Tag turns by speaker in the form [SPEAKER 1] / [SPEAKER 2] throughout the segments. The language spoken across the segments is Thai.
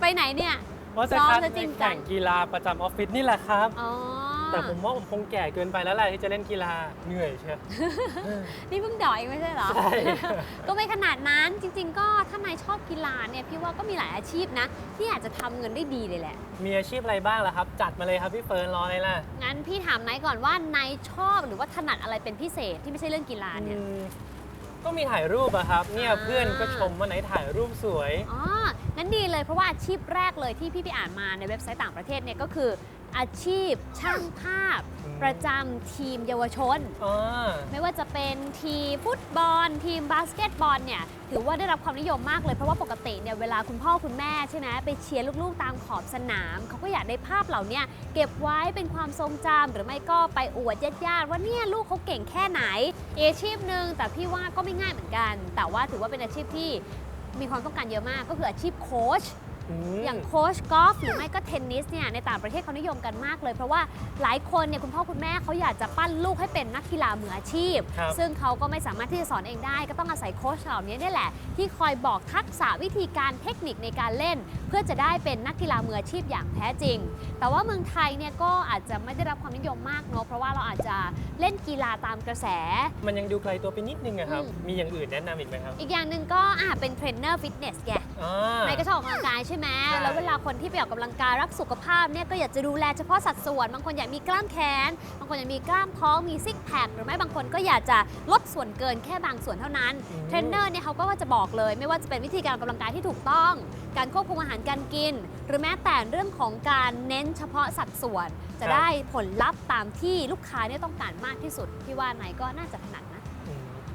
[SPEAKER 1] ไปไหนเนี่ย
[SPEAKER 2] ว่าจะ
[SPEAKER 1] ซ้อม
[SPEAKER 2] คัด
[SPEAKER 1] ซะจริงจัง
[SPEAKER 2] แข่งกีฬาประจำออฟฟิศนี่แหละครับ
[SPEAKER 1] อ๋อ
[SPEAKER 2] แต่ผมว่าผมคงแก่เกินไปแล้วแหละที่จะเล่นกีฬาเหนื่อยเชียว
[SPEAKER 1] นี่เพิ่งดอยเองไม่ใช่เหรอ
[SPEAKER 2] ใช่
[SPEAKER 1] ก็ไม่ขนาดนั้นจริง ๆ ก็ถ้านายชอบกีฬาเนี่ยพี่ว่าก็มีหลายอาชีพนะ ที่อาจจะทำเงินได้ดีเลยแหละ
[SPEAKER 2] มีอาชีพอะไรบ้างล่ะครับ จัดมาเลยครับพี่เฟิร์นรอเลยล่ะ
[SPEAKER 1] งั้นพี่ถามนายก่อนว่านายชอบหรือว่าถนัดอะไรเป็นพิเศษที่ไม่ใช่เรื่องกีฬาเนี่ย
[SPEAKER 2] อืมก็มีถ่ายรูปอะครับ เนี่ย
[SPEAKER 1] อ่า
[SPEAKER 2] เพื่อนก็ชมว่าไหนถ่ายรูปสวย
[SPEAKER 1] อ๋องั้ นดีเลยเพราะว่าอาชีพแรกเลยที่พี่ไปอ่านมาในเว็บไซต์ต่างประเทศเนี่ยก็คืออาชีพช่างภาพ
[SPEAKER 2] อืม
[SPEAKER 1] ประจำทีมเยาวชน
[SPEAKER 2] อ๋อ
[SPEAKER 1] ไม่ว่าจะเป็นทีมฟุตบอล ทีมบาสเกตบอลเนี่ยถือว่าได้รับความนิยมมากเลยเพราะว่าปกติเนี่ยเวลาคุณพ่อคุณแม่ใช่ไหมไปเชียร์ลูกๆตามขอบสนาม เขาก็อยากได้ภาพเหล่าเนี้เก็บไว้เป็นความทรงจำหรือไม่ก็ไปอวดญาติๆว่าเนี่ยลูกเขาเก่งแค่ไหนอีกอาชีพหนึ่งแต่พี่ว่าก็ไม่ง่ายเหมือนกัน แต่ว่าถือว่าเป็นอาชีพที่ มีความต้องการเยอะมากก็คืออาชีพโค้ช อย่างโค้ชกอล์ฟหรือไม่ก็เทนนิสเนี่ยในต่างประเทศเขานิยมกันมากเลย เพราะว่าหลายคนเนี่ยคุณพ่อคุณแม่เขาอยากจะปั้นลูกให้เป็นนักกีฬามืออาชีพ
[SPEAKER 2] ครับ
[SPEAKER 1] ซึ่งเขาก็ไม่สามารถที่จะสอนเองได้ ก็ต้องอาศัยโค้ชเหล่านี้เนี่ยแหละ ที่คอยบอกทักษะวิธีการเทคนิคในการเล่น เพื่อจะได้เป็นนักกีฬามืออาชีพอย่างแท้จริง แต่ว่าเมืองไทยเนี่ยก็อาจจะไม่ได้รับความนิยมมากเนอะเพราะว่าเราอาจจะเล่นกีฬาตามกระแส
[SPEAKER 2] มันยังดูไกลตัวไปนิดนึงอะครับ
[SPEAKER 1] อืม
[SPEAKER 2] มีอย่างอื่นแนะนำอีกไหมครับ
[SPEAKER 1] อีกอย่างหนึ่งก็อาจเป็นเทรนเนอร์ฟิตเนสไง
[SPEAKER 2] อ่า
[SPEAKER 1] นายก็ชอบออกกำลังกายใช่ไหม
[SPEAKER 2] ใช่
[SPEAKER 1] แล้วเวลาคนที่ไปออกกำลังกายรักสุขภาพเนี่ยก็อยากจะดูแลเฉพาะสัดส่วน บางคนอยากมีกล้ามแขน บางคนอยากมีกล้ามท้องมีซิกแพคหรือไม่บางคนก็อยากจะลดส่วนเกินแค่บางส่วนเท่านั้น
[SPEAKER 2] อืม
[SPEAKER 1] เทรนเนอร์เนี่ยเขาก็จะบอกเลย ไม่ว่าจะเป็นวิธีการออกกำลังกายที่ถูกต้อง การควบคุมอาหารการกิน หรือแม้แต่เรื่องของการเน้นเฉพาะสัดส่วน จะได้ผลลัพธ์ตามที่ลูกค้าเนี่ยต้องการมากที่สุดพี่ว่านายก็น่าจะถนัดนะ
[SPEAKER 2] อืม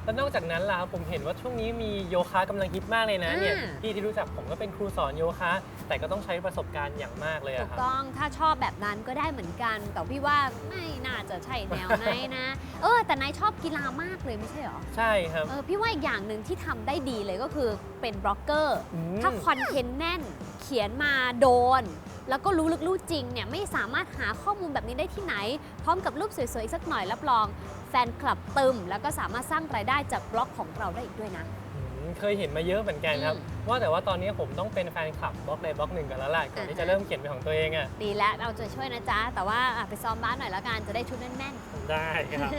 [SPEAKER 2] แล้วนอกจากนั้นล่ะครับผมเห็นว่าช่วงนี้มีโยคะกำลังฮิตมากเลยนะเนี่ย
[SPEAKER 1] อ่า
[SPEAKER 2] พี่ที่รู้จักผมก็เป็นครูสอนโยคะ แต่ก็ต้องใช้ประสบการณ์อย่างมากเลย
[SPEAKER 1] ถู
[SPEAKER 2] อะ
[SPEAKER 1] ก
[SPEAKER 2] ครับ
[SPEAKER 1] ต้องถ้าชอบแบบนั้นก็ได้เหมือนกัน แต่พี่ว่าไม่น่าจะใช่แนวไหนนะ เออ แต่นายชอบกีฬามากเลยไม่ใช่เหรอ
[SPEAKER 2] ใช่ครับ
[SPEAKER 1] เออพี่ว่าอีกอย่างหนึ่งที่ทำได้ดีเลยก็คือเป็นบล็อกเกอร์
[SPEAKER 2] ม
[SPEAKER 1] ถ้าคอนเทนต์แน่น เขียนมาโดน แล้วก็รู้ลึกรู้จริงเนี่ยไม่สามารถหาข้อมูลแบบนี้ได้ที่ไหน พร้อมกับรูปสวยๆอีกสักหน่อยรับรอง แฟนคลับตึมแล้วก็สามารถสร้างรายได้จากบล็อกของเราได้อีกด้วยนะ
[SPEAKER 2] อืมเคยเห็นมาเยอะเหมือนกันครับ
[SPEAKER 1] อืม
[SPEAKER 2] ว่าแต่ว่าตอนนี้ผมต้องเป็นแฟนคลับบล็อกใดบล็อกหนึ่งกันแล้วล่ะก่อนที่
[SPEAKER 1] อ่า
[SPEAKER 2] จะเริ่มเขียนเป็นของตัวเองอะ
[SPEAKER 1] ดีแล้วเราจะช่วยนะจ๊ะ แต่ว่าอะไปซ้อมบ้านหน่อยแล้วกันจะได้ชุดแน่นๆ
[SPEAKER 2] ได้ครับ